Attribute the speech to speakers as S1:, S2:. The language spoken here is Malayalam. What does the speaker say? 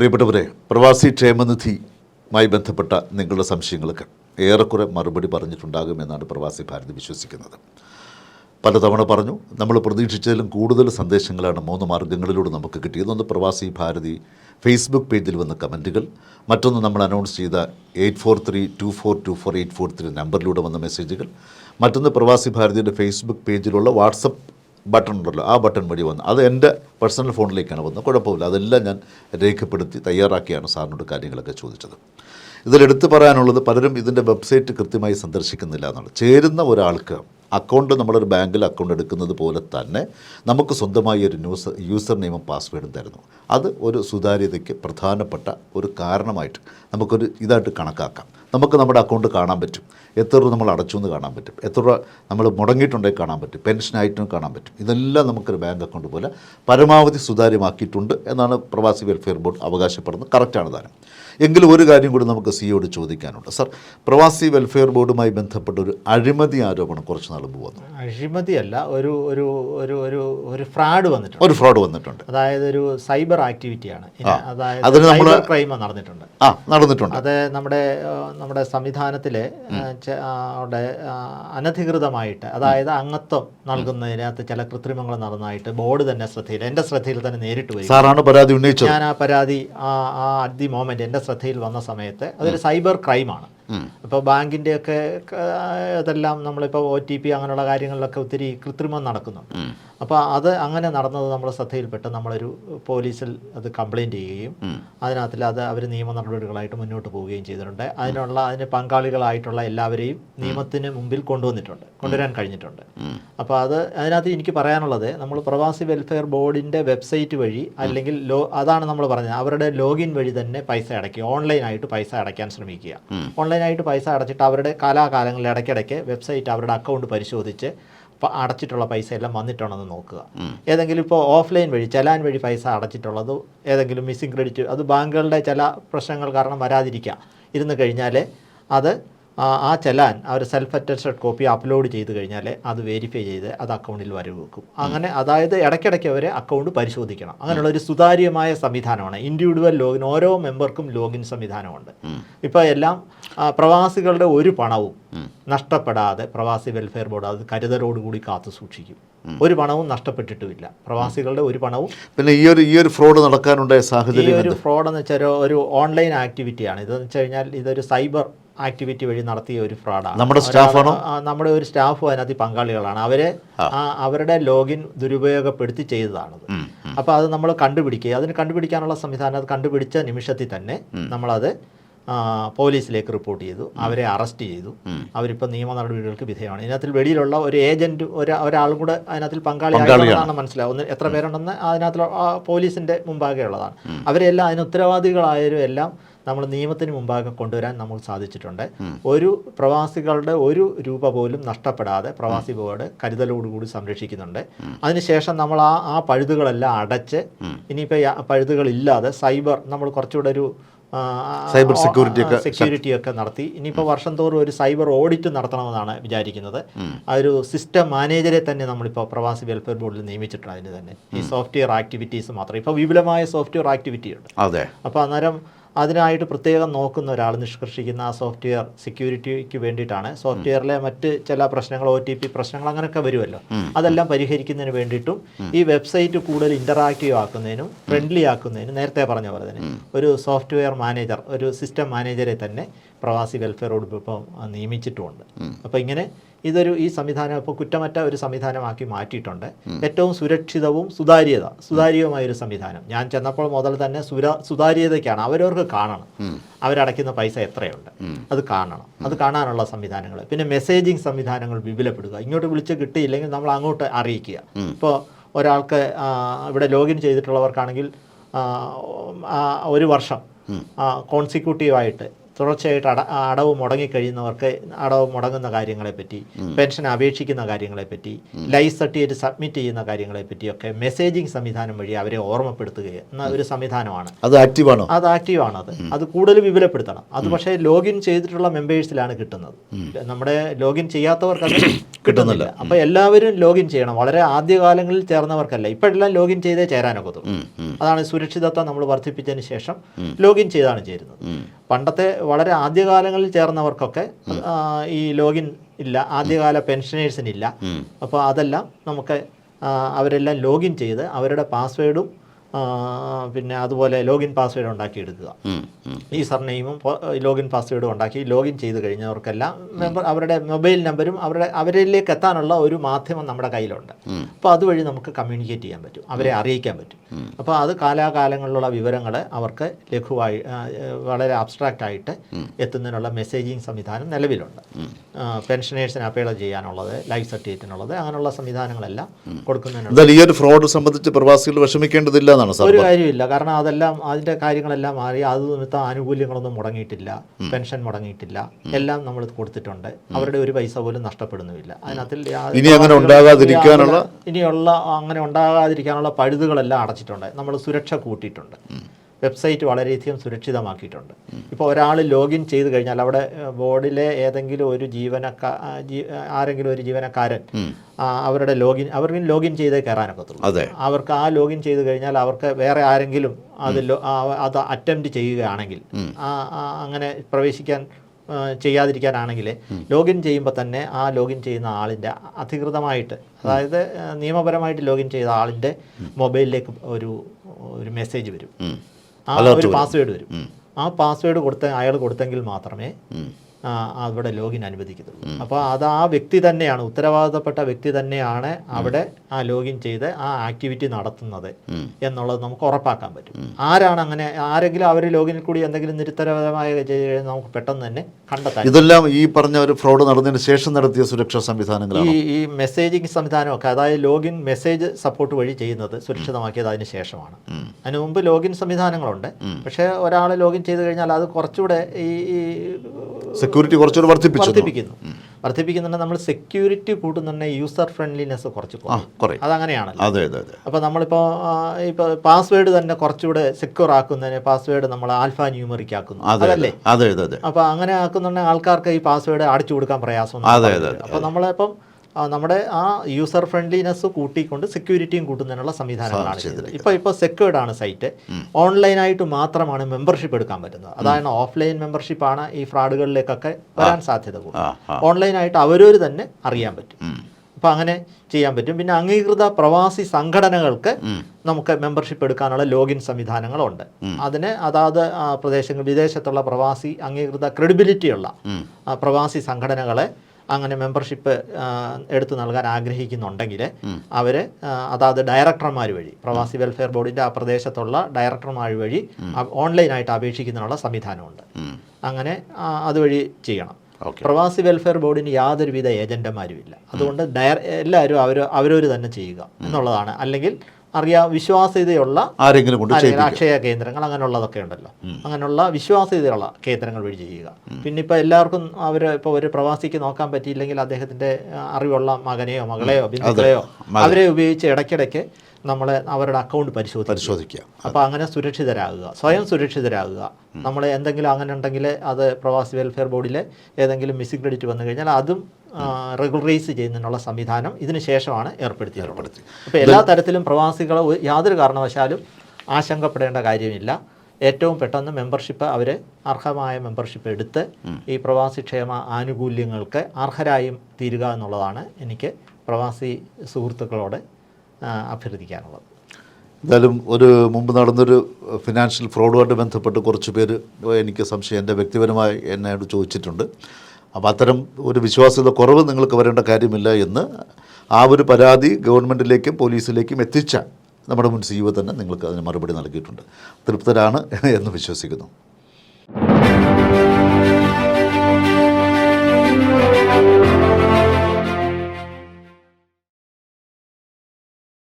S1: പ്രിയപ്പെട്ടവരെ പ്രവാസി ക്ഷേമനിധിയുമായി ബന്ധപ്പെട്ട നിങ്ങളുടെ സംശയങ്ങൾക്ക് ഏറെക്കുറെ മറുപടി പറഞ്ഞിട്ടുണ്ടാകുമെന്നാണ് പ്രവാസി ഭാരതി വിശ്വസിക്കുന്നത്. പലതവണ പറഞ്ഞു നമ്മൾ പ്രതീക്ഷിച്ചതിലും കൂടുതൽ സന്ദേശങ്ങളാണ് മൂന്ന് മാർഗങ്ങളിലൂടെ നമുക്ക് കിട്ടിയത്. ഒന്ന് പ്രവാസി ഭാരതി ഫേസ്ബുക്ക് പേജിൽ വന്ന കമന്റുകൾ. മറ്റൊന്ന് നമ്മൾ അനൗൺസ് ചെയ്ത eight four three two four two four eight four three നമ്പറിലൂടെ വന്ന മെസ്സേജുകൾ മറ്റൊന്ന് പ്രവാസി ഭാരതിയുടെ ഫേസ്ബുക്ക് പേജിലുള്ള വാട്സപ്പ് ബട്ടൺ ഉണ്ടല്ലോ ആ ബട്ടൺ വഴി വന്നു. അത് എന്റെ പേഴ്സണൽ ഫോണിലേക്കാണ് വന്നത്. കുഴപ്പമില്ല. അതെല്ലാം ഞാൻ രേഖപ്പെടുത്തി തയ്യാറാക്കിയാണ് സാറിനോട് കാര്യങ്ങളൊക്കെ ചോദിച്ചത്. ഇതിലെടുത്ത് പറയാനുള്ളത് പലരും ഇതിന്റെ വെബ്സൈറ്റ് കൃത്യമായി സന്ദർശിക്കുന്നില്ല എന്നാണ്. ചേരുന്ന ഒരാൾക്ക് അക്കൗണ്ട് നമ്മളൊരു ബാങ്കിൽ അക്കൗണ്ട് എടുക്കുന്നത് പോലെ തന്നെ നമുക്ക് സ്വന്തമായി ഒരു ന്യൂസ് യൂസർ നെയിമും പാസ്വേഡും തരുന്നു. അത് ഒരു സുതാര്യതയ്ക്ക് പ്രധാനപ്പെട്ട ഒരു കാരണമായിട്ട് നമുക്കൊരു ഇതായിട്ട് കണക്കാക്കാം. നമുക്ക് നമ്മുടെ അക്കൗണ്ട് കാണാൻ പറ്റും. എത്ര രൂപ നമ്മൾ അടച്ചു എന്ന് കാണാൻ പറ്റും. എത്ര രൂപ നമ്മൾ മുടങ്ങിയിട്ടുണ്ടെങ്കിൽ കാണാൻ പറ്റും. പെൻഷനായിട്ടും കാണാൻ പറ്റും. ഇതെല്ലാം നമുക്കൊരു ബാങ്ക് അക്കൗണ്ട് പോലെ പരമാവധി സുതാര്യമാക്കിയിട്ടുണ്ട് എന്നാണ് പ്രവാസി വെൽഫെയർ ബോർഡ് അവകാശപ്പെടുന്നത്. കറക്റ്റാണ് താനും എങ്കിലും ഒരു കാര്യം കൂടി നമുക്ക് സിയോട് ചോദിക്കാനുണ്ട്. സർ പ്രവാസി വെൽഫെയർ ബോർഡുമായി ബന്ധപ്പെട്ട ഒരു അഴിമതി ആരോപണം കുറച്ച് നാൾ മുമ്പ് വന്നു.
S2: അഴിമതിയല്ല ഒരു ഒരു ഒരു ഒരു ഒരു ഫ്രാഡ് വന്നിട്ടുണ്ട്.
S1: ഒരു ഫ്രോഡ് വന്നിട്ടുണ്ട്.
S2: അതായത് ഒരു സൈബർ ആക്ടിവിറ്റിയാണ് അതായത് സൈബർ ക്രൈം നടന്നിട്ടുണ്ട്.
S1: ആ നടന്നിട്ടുണ്ട്.
S2: അത് നമ്മുടെ നമ്മുടെ ആ, അവിടെ അനധികൃതമായിട്ട് അതായത് അംഗത്വം നൽകുന്നതിനകത്ത് ചില കൃത്രിമങ്ങൾ നടന്നതായിട്ട് ബോർഡ് തന്നെ ശ്രദ്ധയിൽ എന്റെ ശ്രദ്ധയിൽ തന്നെ നേരിട്ട് വരും
S1: സാറാണ് പരാതി ഉന്നയിച്ചത്?
S2: ഞാൻ ആ പരാതി ആ ആ അറ്റ് ദി മോമെന്റ് എന്റെ ശ്രദ്ധയിൽ വന്ന സമയത്ത് അതൊരു സൈബർ ക്രൈമാണ്. ഇപ്പോൾ ബാങ്കിന്റെയൊക്കെ ഇതെല്ലാം നമ്മളിപ്പോൾ ഒ ടി പി അങ്ങനെയുള്ള കാര്യങ്ങളിലൊക്കെ ഒത്തിരി കൃത്രിമം നടക്കുന്നുണ്ട്. അപ്പോൾ അത് അങ്ങനെ നടന്നത് നമ്മുടെ ശ്രദ്ധയിൽപ്പെട്ട് നമ്മളൊരു പോലീസിൽ അത് കംപ്ലയിന്റ് ചെയ്യുകയും അതിനകത്തിൽ അത് അവർ നിയമ നടപടികളായിട്ട് മുന്നോട്ട് പോവുകയും ചെയ്തിട്ടുണ്ട്. അതിനുള്ള അതിന് പങ്കാളികളായിട്ടുള്ള എല്ലാവരെയും നിയമത്തിന് മുമ്പിൽ കൊണ്ടുവന്നിട്ടുണ്ട് കൊണ്ടുവരാൻ കഴിഞ്ഞിട്ടുണ്ട്. അപ്പോൾ അത് അതിനകത്ത് എനിക്ക് പറയാനുള്ളത് നമ്മൾ പ്രവാസി വെൽഫെയർ ബോർഡിന്റെ വെബ്സൈറ്റ് വഴി അല്ലെങ്കിൽ ലോ അതാണ് നമ്മൾ പറഞ്ഞത്. അവരുടെ ലോഗിൻ വഴി തന്നെ പൈസ അടയ്ക്കുക ഓൺലൈനായിട്ട് പൈസ അടയ്ക്കാൻ ശ്രമിക്കുക. ഓൺലൈനായിട്ട് പൈസ അടച്ചിട്ട് അവരുടെ കാലാകാലങ്ങളിൽ ഇടയ്ക്കിടയ്ക്ക് വെബ്സൈറ്റ് അവരുടെ അക്കൗണ്ട് പരിശോധിച്ച് അടച്ചിട്ടുള്ള പൈസ എല്ലാം വന്നിട്ടുണ്ടെന്ന് നോക്കുക ഏതെങ്കിലും ഇപ്പോൾ ഓഫ്ലൈൻ വഴി ചലാൻ വഴി പൈസ അടച്ചിട്ടുള്ളത് ഏതെങ്കിലും മിസ്സിംഗ് ക്രെഡിറ്റ് അത് ബാങ്കുകളുടെ ചില പ്രശ്നങ്ങൾ കാരണം വരാതിരിക്കുക. ഇരുന്ന് കഴിഞ്ഞാൽ അത് ആ ആ ചലാൻ അവർ സെൽഫ് അറ്റസ്റ്റഡ് കോപ്പി അപ്ലോഡ് ചെയ്ത് കഴിഞ്ഞാൽ അത് വെരിഫൈ ചെയ്ത് അത് അക്കൗണ്ടിൽ വരവ് വെക്കും. അങ്ങനെ അതായത് ഇടയ്ക്കിടയ്ക്ക് അവരെ അക്കൗണ്ട് പരിശോധിക്കണം. അങ്ങനെയുള്ള ഒരു സുതാര്യമായ സംവിധാനമാണ്. ഇൻഡിവിജ്വൽ ലോഗിൻ ഓരോ മെമ്പർക്കും ലോഗിൻ സംവിധാനമുണ്ട്. ഇപ്പോൾ എല്ലാം പ്രവാസികളുടെ ഒരു പണവും നഷ്ടപ്പെടാതെ പ്രവാസി വെൽഫെയർ ബോർഡ് അത് കരുതലോടുകൂടി കാത്തു സൂക്ഷിക്കും. ഒരു പണവും നഷ്ടപ്പെട്ടിട്ടുമില്ല. പ്രവാസികളുടെ ഒരു പണവും
S1: പിന്നെ ഈ ഒരു ഈ ഒരു ഫ്രോഡ് നടക്കാനുണ്ടായ സാഹചര്യം ഈ
S2: ഒരു ഫ്രോഡ് എന്ന് വെച്ചാൽ ഒരു- ഒരു ഓൺലൈൻ ആക്ടിവിറ്റിയാണ് ഇതെന്ന് വെച്ച് കഴിഞ്ഞാൽ ഇതൊരു സൈബർ ആക്ടിവിറ്റി വഴി നടത്തിയ ഒരു ഫ്രോഡാണ്.
S1: നമ്മുടെ സ്റ്റാഫാണോ?
S2: നമ്മുടെ ഒരു സ്റ്റാഫും അതിനകത്ത് പങ്കാളികളാണ്. അവരെ അവരുടെ ലോഗിൻ ദുരുപയോഗപ്പെടുത്തി ചെയ്തതാണത്. അപ്പോൾ അത് നമ്മൾ കണ്ടുപിടിക്കുക. അതിന് കണ്ടുപിടിക്കാനുള്ള സംവിധാനം അത് കണ്ടുപിടിച്ച നിമിഷത്തിൽ തന്നെ നമ്മളത് പോലീസിലേക്ക് റിപ്പോർട്ട് ചെയ്തു. അവരെ അറസ്റ്റ് ചെയ്തു. അവരിപ്പോൾ നിയമ നടപടികൾക്ക് വിധേയമാണ്. ഇതിനകത്തിൽ വെളിയിലുള്ള ഒരു ഏജന്റ് ഒരു ഒരാളും കൂടെ അതിനകത്തിൽ പങ്കാളിയാണെന്നാണ് മനസ്സിലാവുന്നത്. എത്ര പേരുണ്ടെന്ന് അതിനകത്ത് പോലീസിന്റെ മുമ്പാകെ ഉള്ളതാണ്. അവരെല്ലാം അതിന് ഉത്തരവാദികളായവരും എല്ലാം നമ്മൾ നിയമത്തിന് മുമ്പാകെ കൊണ്ടുവരാൻ നമ്മൾ സാധിച്ചിട്ടുണ്ട്. ഒരു പ്രവാസികളുടെ ഒരു രൂപ പോലും നഷ്ടപ്പെടാതെ പ്രവാസി ബോർഡ് കരുതലോടുകൂടി സംരക്ഷിക്കുന്നുണ്ട്. അതിനുശേഷം നമ്മൾ ആ ആ പഴുതുകളെല്ലാം അടച്ച് ഇനിയിപ്പോൾ പഴുതുകളില്ലാതെ സൈബർ നമ്മൾ കുറച്ചുകൂടെ ഒരു
S1: സൈബർ സെക്യൂരിറ്റി ഒക്കെ
S2: സെക്യൂരിറ്റി ഒക്കെ നടത്തി. ഇനിയിപ്പോൾ വർഷം തോറും ഒരു സൈബർ ഓഡിറ്റ് നടത്തണമെന്നാണ് വിചാരിക്കുന്നത്. ആ ഒരു സിസ്റ്റം മാനേജരെ തന്നെ നമ്മളിപ്പോൾ പ്രവാസി വെൽഫെയർ ബോർഡിൽ നിയമിച്ചിട്ടുണ്ട് അതിന് തന്നെ. ഈ സോഫ്റ്റ്വെയർ ആക്ടിവിറ്റീസ് മാത്രം. ഇപ്പോൾ വിപുലമായ സോഫ്റ്റ്വെയർ ആക്ടിവിറ്റി ഉണ്ട്
S1: അതെ.
S2: അപ്പോൾ അന്നേരം അതിനായിട്ട് പ്രത്യേകം നോക്കുന്ന ഒരാൾ നിഷ്കർഷിക്കുന്ന ആ സോഫ്റ്റ്വെയർ സെക്യൂരിറ്റിക്ക് വേണ്ടിയിട്ടാണ്. സോഫ്റ്റ്വെയറിലെ മറ്റ് ചില പ്രശ്നങ്ങൾ ഒ ടി പി പ്രശ്നങ്ങൾ അങ്ങനെയൊക്കെ വരുമല്ലോ. അതെല്ലാം പരിഹരിക്കുന്നതിന് വേണ്ടിയിട്ടും ഈ വെബ്സൈറ്റ് കൂടുതൽ ഇന്ററാക്റ്റീവ് ആക്കുന്നതിനും ഫ്രണ്ട്ലി ആക്കുന്നതിനും നേരത്തെ പറഞ്ഞ പോലെ തന്നെ ഒരു സോഫ്റ്റ്വെയർ മാനേജർ ഒരു സിസ്റ്റം മാനേജറെ തന്നെ പ്രവാസി വെൽഫെയർ വകുപ്പ് ഇപ്പം നിയമിച്ചിട്ടുമുണ്ട്. അപ്പോൾ ഇങ്ങനെ ഇതൊരു ഈ സംവിധാനം ഇപ്പോൾ കുറ്റമറ്റ ഒരു സംവിധാനമാക്കി മാറ്റിയിട്ടുണ്ട്. ഏറ്റവും സുരക്ഷിതവും സുതാര്യത സുതാര്യവുമായ ഒരു സംവിധാനം. ഞാൻ ചെന്നപ്പോൾ മുതൽ തന്നെ സുര സുതാര്യതയ്ക്കാണ് അവരവർക്ക് കാണണം. അവരടയ്ക്കുന്ന പൈസ എത്രയുണ്ട്? അത് കാണണം. അത് കാണാനുള്ള സംവിധാനങ്ങൾ. പിന്നെ മെസ്സേജിങ് സംവിധാനങ്ങൾ വിപുലപ്പെടുക ഇങ്ങോട്ട് വിളിച്ച് കിട്ടിയില്ലെങ്കിൽ നമ്മൾ അങ്ങോട്ട് അറിയിക്കുക. ഇപ്പോൾ ഒരാൾക്ക് ഇവിടെ ലോഗിൻ ചെയ്തിട്ടുള്ളവർക്കാണെങ്കിൽ ഒരു വർഷം കോൺസിക്യൂട്ടീവായിട്ട് തുടർച്ചയായിട്ട് അട അടവ് മുടങ്ങിക്കഴിയുന്നവർക്ക് അടവ് മുടങ്ങുന്ന കാര്യങ്ങളെപ്പറ്റി പെൻഷൻ അപേക്ഷിക്കുന്ന കാര്യങ്ങളെപ്പറ്റി ലൈഫ് സർട്ടിഫിക്കറ്റ് സബ്മിറ്റ് ചെയ്യുന്ന കാര്യങ്ങളെപ്പറ്റിയൊക്കെ മെസ്സേജിംഗ് സംവിധാനം വഴി അവരെ ഓർമ്മപ്പെടുത്തുക എന്ന ഒരു സംവിധാനമാണ്.
S1: അത് ആക്റ്റീവാണോ
S2: അത് ആക്റ്റീവാണ് അത് അത് കൂടുതൽ വിപുലപ്പെടുത്തണം. അത് പക്ഷേ ലോഗിൻ ചെയ്തിട്ടുള്ള മെമ്പേഴ്സിലാണ് കിട്ടുന്നത്. നമ്മുടെ ലോഗിൻ ചെയ്യാത്തവർക്ക് അത് കിട്ടുന്നില്ല. അപ്പോൾ എല്ലാവരും ലോഗിൻ ചെയ്യണം. വളരെ ആദ്യകാലങ്ങളിൽ ചേർന്നവർക്കല്ല. ഇപ്പോഴെല്ലാം ലോഗിൻ ചെയ്തേ ചേരാനൊക്കത്തുള്ളൂ. അതാണ് സുരക്ഷിതത്വം നമ്മൾ വർദ്ധിപ്പിച്ചതിന് ശേഷം ലോഗിൻ ചെയ്താണ് ചേരുന്നത് പണ്ടത്തെ വളരെ ആദ്യകാലങ്ങളിൽ ചേർന്നവർക്കൊക്കെ ഈ ലോഗിൻ ഇല്ല ആദ്യകാല പെൻഷനേഴ്സിനില്ല. അപ്പോൾ അതെല്ലാം നമുക്ക് അവരെല്ലാം ലോഗിൻ ചെയ്ത് അവരുടെ പാസ്വേഡും പിന്നെ അതുപോലെ ലോഗിൻ പാസ്വേഡ് ഉണ്ടാക്കിയെടുക്കുക. ഈ സർനെയിമും ലോഗിൻ പാസ്വേഡും ഉണ്ടാക്കി ലോഗിൻ ചെയ്ത് കഴിഞ്ഞവർക്കെല്ലാം മെമ്പർ അവരുടെ മൊബൈൽ നമ്പരും അവരുടെ അവരിലേക്ക് എത്താനുള്ള ഒരു മാധ്യമം നമ്മുടെ കയ്യിലുണ്ട്. അപ്പോൾ അതുവഴി നമുക്ക് കമ്മ്യൂണിക്കേറ്റ് ചെയ്യാൻ പറ്റും. അവരെ അറിയിക്കാൻ പറ്റും. അപ്പോൾ അത് കാലാകാലങ്ങളിലുള്ള വിവരങ്ങൾ അവർക്ക് ലഘുവായി വളരെ അബ്സ്ട്രാക്റ്റ് ആയിട്ട് എത്തുന്നതിനുള്ള മെസ്സേജിങ് സംവിധാനം നിലവിലുണ്ട്. പെൻഷനേഴ്സിന് അപ്പേള ചെയ്യാനുള്ളത് ലൈഫ് സർട്ടിഫിക്കറ്റിനുള്ളത് അങ്ങനെയുള്ള സംവിധാനങ്ങളെല്ലാം കൊടുക്കുന്നതിനുള്ള
S1: ഈ ഒരു ഫ്രോഡ് സംബന്ധിച്ച് പ്രവാസികൾ വിഷമിക്കേണ്ടതില്ല. എന്നാണ് സാർ
S2: ഒരു കാര്യമില്ല. കാരണം അതെല്ലാം അതിന്റെ കാര്യങ്ങളെല്ലാം മാറി അത് നിമിത്തം ആനുകൂല്യങ്ങളൊന്നും മുടങ്ങിയിട്ടില്ല. പെൻഷൻ മുടങ്ങിയിട്ടില്ല. എല്ലാം നമ്മൾ കൊടുത്തിട്ടുണ്ട്. അവരുടെ ഒരു പൈസ പോലും നഷ്ടപ്പെടുന്നുമില്ല. അതിനകത്തിൽ
S1: ഇനി അങ്ങനെ ഉണ്ടാകാതിരിക്കാനുള്ള
S2: ഇനിയുള്ള അങ്ങനെ ഉണ്ടാകാതിരിക്കാനുള്ള പഴുതുകളെല്ലാം അടച്ചിട്ടുണ്ട്. നമ്മൾ സുരക്ഷ കൂട്ടിയിട്ടുണ്ട്. വെബ്സൈറ്റ് വളരെയധികം സുരക്ഷിതമാക്കിയിട്ടുണ്ട്. ഇപ്പോൾ ഒരാൾ ലോഗിൻ ചെയ്ത് കഴിഞ്ഞാൽ അവിടെ ബോർഡിലെ ഏതെങ്കിലും ഒരു ജീവനക്കാ ജീ- ആരെങ്കിലും ഒരു ജീവനക്കാരൻ അവരുടെ ലോഗിൻ അവർക്ക് ലോഗിൻ ചെയ്തേ കയറാനൊക്കത്തുള്ളൂ.
S1: അതെ.
S2: അവർക്ക് ആ ലോഗിൻ ചെയ്ത് കഴിഞ്ഞാൽ അവർക്ക് വേറെ ആരെങ്കിലും അത് അത് അറ്റംപ്റ്റ് ചെയ്യുകയാണെങ്കിൽ അങ്ങനെ പ്രവേശിക്കാൻ ചെയ്യാതിരിക്കാനാണെങ്കിൽ ലോഗിൻ ചെയ്യുമ്പോൾ തന്നെ ആ ലോഗിൻ ചെയ്യുന്ന ആളിന്റെ അധികൃതമായിട്ട് അതായത് നിയമപരമായിട്ട് ലോഗിൻ ചെയ്ത ആളിന്റെ മൊബൈലിലേക്ക് ഒരു ഒരു മെസ്സേജ് വരും. ആ ഒരു പാസ്വേഡ് വരും. ആ പാസ്വേഡ് കൊടുത്ത അയാൾ കൊടുത്തെങ്കിൽ മാത്രമേ അവിടെ ലോഗിൻ അനുവദിക്കുന്നത് അപ്പോൾ അത് ആ വ്യക്തി തന്നെയാണ് ഉത്തരവാദിത്തപ്പെട്ട വ്യക്തി തന്നെയാണ് അവിടെ ആ ലോഗിൻ ചെയ്ത് ആ ആക്ടിവിറ്റി നടത്തുന്നത് എന്നുള്ളത് നമുക്ക് ഉറപ്പാക്കാൻ പറ്റും. ആരാണ് അങ്ങനെ ആരെങ്കിലും അവർ ലോഗിനിൽ കൂടി എന്തെങ്കിലും ചെയ്ത് കഴിഞ്ഞാൽ നമുക്ക് പെട്ടെന്ന് തന്നെ കണ്ടെത്താം
S1: ഇതെല്ലാം ഈ പറഞ്ഞ ഒരു ഫ്രോഡ് നടന്നതിന് ശേഷം നടത്തിയ സുരക്ഷാ സംവിധാനങ്ങളാണ്?
S2: ഈ ഈ മെസ്സേജിങ് സംവിധാനമൊക്കെ അതായത് ലോഗിൻ മെസ്സേജ് സപ്പോർട്ട് വഴി ചെയ്യുന്നത് സുരക്ഷിതമാക്കിയത് അതിന് ശേഷമാണ്. അതിന് മുമ്പ് ലോഗിൻ സംവിധാനങ്ങളുണ്ട്. പക്ഷേ ഒരാൾ ലോഗിൻ ചെയ്ത് കഴിഞ്ഞാൽ അത് കുറച്ചുകൂടെ ഈ ഈ
S1: സെക്യൂരിറ്റി കുറച്ചുകൂടി വർദ്ധിപ്പിച്ചു.
S2: വർദ്ധിപ്പിക്കുന്നു. വർദ്ധിപ്പിക്കുന്നുണ്ട്. നമ്മൾ സെക്യൂരിറ്റി കൂട്ടുന്നുണ്ട്. യൂസർ ഫ്രണ്ട്ലിനെസ് കുറച്ച് കുറയും അതങ്ങനെയാണല്ലോ.
S1: അതെ അതെ അതെ.
S2: അപ്പോൾ നമ്മളിപ്പോൾ ഇപ്പോൾ പാസ്വേഡ് തന്നെ കുറച്ചുകൂടെ സെക്യൂർ ആക്കുന്നതിന് പാസ്വേഡ് നമ്മൾ ആൽഫ ന്യൂമറിക് ആക്കുന്നു.
S1: അതെ അതെ.
S2: അതല്ലേ?
S1: അതെ അതെ
S2: അപ്പോൾ അങ്ങനെ ആക്കുന്നുണ്ടെങ്കിൽ ആൾക്കാർക്ക് ഈ പാസ്വേഡ് അടിച്ചു കൊടുക്കാൻ പ്രയാസം
S1: അതെ, അതെ,
S2: അപ്പോൾ നമ്മളിപ്പം നമ്മുടെ ആ യൂസർ ഫ്രണ്ട്ലിനെസ് കൂട്ടിക്കൊണ്ട് സെക്യൂരിറ്റിയും കൂട്ടുന്നതിനുള്ള സംവിധാനങ്ങളാണ് ചെയ്തത് ഇപ്പോൾ ഇപ്പോൾ സെക്യൂർഡ് ആണ് സൈറ്റ് ഓൺലൈനായിട്ട് മാത്രമാണ് മെമ്പർഷിപ്പ് എടുക്കാൻ പറ്റുന്നത്. അതാണ് ഓഫ്ലൈൻ മെമ്പർഷിപ്പാണ് ഈ ഫ്രോഡുകളിലേക്കൊക്കെ വരാൻ സാധ്യത കൂടുതൽ. ഓൺലൈനായിട്ട് അവരവർ തന്നെ അറിയാൻ പറ്റും. അപ്പോൾ അങ്ങനെ ചെയ്യാൻ പറ്റും. പിന്നെ അംഗീകൃത പ്രവാസി സംഘടനകൾക്ക് നമുക്ക് മെമ്പർഷിപ്പ് എടുക്കാനുള്ള ലോഗിൻ സംവിധാനങ്ങളുണ്ട്. അതിന് അതാത് പ്രദേശങ്ങൾ വിദേശത്തുള്ള പ്രവാസി അംഗീകൃത ക്രെഡിബിലിറ്റിയുള്ള പ്രവാസി സംഘടനകളെ അങ്ങനെ മെമ്പർഷിപ്പ് എടുത്തു നൽകാൻ ആഗ്രഹിക്കുന്നുണ്ടെങ്കിൽ അവർ അതാത് ഡയറക്ടർമാർ വഴി പ്രവാസി വെൽഫെയർ ബോർഡിന്റെ ആ പ്രദേശത്തുള്ള ഡയറക്ടർമാർ വഴി ഓൺലൈനായിട്ട് അപേക്ഷിക്കുന്നതിനുള്ള സംവിധാനമുണ്ട്. അങ്ങനെ അതുവഴി ചെയ്യണം. പ്രവാസി വെൽഫെയർ ബോർഡിന് യാതൊരുവിധ ഏജന്റുമാരുമില്ല. അതുകൊണ്ട് ഡയർ എല്ലാവരും അവർ അവരവർ തന്നെ ചെയ്യുക എന്നുള്ളതാണ്. അല്ലെങ്കിൽ അറിയാ വിശ്വാസ്യതയുള്ള
S1: ആരെങ്കിലും കൊണ്ട്
S2: അക്ഷയ കേന്ദ്രങ്ങൾ അങ്ങനെയുള്ളതൊക്കെ ഉണ്ടല്ലോ. അങ്ങനെയുള്ള വിശ്വാസ്യതയുള്ള കേന്ദ്രങ്ങൾ വഴി ചെയ്യുക. പിന്നെ ഇപ്പോൾ എല്ലാവർക്കും അവർ ഇപ്പോൾ ഒരു പ്രവാസിക്ക് നോക്കാൻ പറ്റിയില്ലെങ്കിൽ അദ്ദേഹത്തിന്റെ അറിവുള്ള മകനെയോ മകളെയോ ബിന്ദുക്കളെയോ അവരെ ഉപയോഗിച്ച് ഇടയ്ക്കിടയ്ക്ക് നമ്മൾ അവരുടെ അക്കൗണ്ട് പരിശോധിക്കുക.
S1: പരിശോധിക്കുക.
S2: അപ്പോൾ അങ്ങനെ സുരക്ഷിതരാകുക. സ്വയം സുരക്ഷിതരാകുക. നമ്മൾ എന്തെങ്കിലും അങ്ങനെ ഉണ്ടെങ്കിൽ അത് പ്രവാസി വെൽഫെയർ ബോർഡിലെ ഏതെങ്കിലും മിസ്സിംഗ് ക്രെഡിറ്റ് വന്നു കഴിഞ്ഞാൽ അതും റെഗുലറൈസ് ചെയ്യുന്നതിനുള്ള സംവിധാനം ഇതിന് ശേഷമാണ് ഏർപ്പെടുത്തിയത്. അപ്പോൾ എല്ലാ തരത്തിലും പ്രവാസികളെ യാതൊരു കാരണവശാലും ആശങ്കപ്പെടേണ്ട കാര്യമില്ല. ഏറ്റവും പെട്ടെന്ന് മെമ്പർഷിപ്പ് അവർ അർഹമായ മെമ്പർഷിപ്പ് എടുത്ത് ഈ പ്രവാസി ക്ഷേമ ആനുകൂല്യങ്ങൾക്ക് അർഹരായും തീരുക എന്നുള്ളതാണ് എനിക്ക് പ്രവാസി സുഹൃത്തുക്കളോട് അഭ്യർത്ഥിക്കാനുള്ളത്.
S1: എന്തായാലും ഒരു മുമ്പ് നടന്നൊരു ഫിനാൻഷ്യൽ ഫ്രോഡുമായിട്ട് ബന്ധപ്പെട്ട് കുറച്ച് പേര് എനിക്ക് സംശയം എന്റെ വ്യക്തിപരമായി എന്നോട് ചോദിച്ചിട്ടുണ്ട്. അപ്പോൾ അത്തരം ഒരു വിശ്വാസ്യത കുറവ് നിങ്ങൾക്ക് വരേണ്ട കാര്യമില്ല എന്ന് ആ ഒരു പരാതി ഗവൺമെന്റിലേക്കും പോലീസിലേക്കും എത്തിച്ച നമ്മുടെ മുൻ സി ഇ തന്നെ നിങ്ങൾക്ക് അതിന് മറുപടി നൽകിയിട്ടുണ്ട്. തൃപ്തരാണ് എന്ന് വിശ്വസിക്കുന്നു.